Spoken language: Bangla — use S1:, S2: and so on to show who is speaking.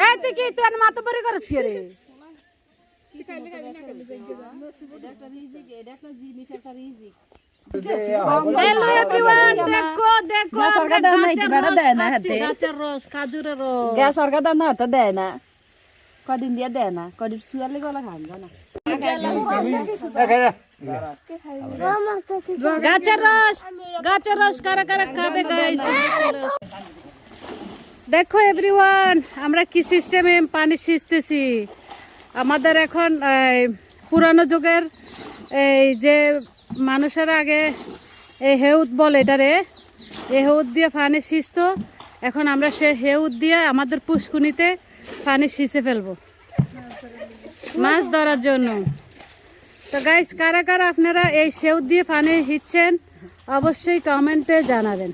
S1: এই তুই কি তুই আর মাথা পরি করিস কি রে হ্যালো এভরিওয়ান দেখো দেখো আমরা গাছের রস খাচ্ছি, গাছের রস খাজুরের রস
S2: গ্যাস সরকার দাম না তো দেয় না কদিন দিয়ে দেয় না কদিন শুয়ালে গলা খান জানা
S1: গাছের রস গাছের রস কারা কারা খাবে গাইস? দেখো এভরিওয়ান আমরা কি সিস্টেমে পানি সিঁচতেছি আমাদের এখন পুরানো যুগের, এই যে মানুষের আগে এই হেউত বলে এটারে এই হেউদ দিয়ে পানি সিঁচতো এখন আমরা সে হেউদ দিয়ে আমাদের পুষ্কুনিতে পানি সিঁচে ফেলব। মাছ ধরার জন্য। তো গাইস কারা কারা আপনারা এই সেউ দিয়ে পানি হিচ্ছেন অবশ্যই কমেন্টে জানাবেন।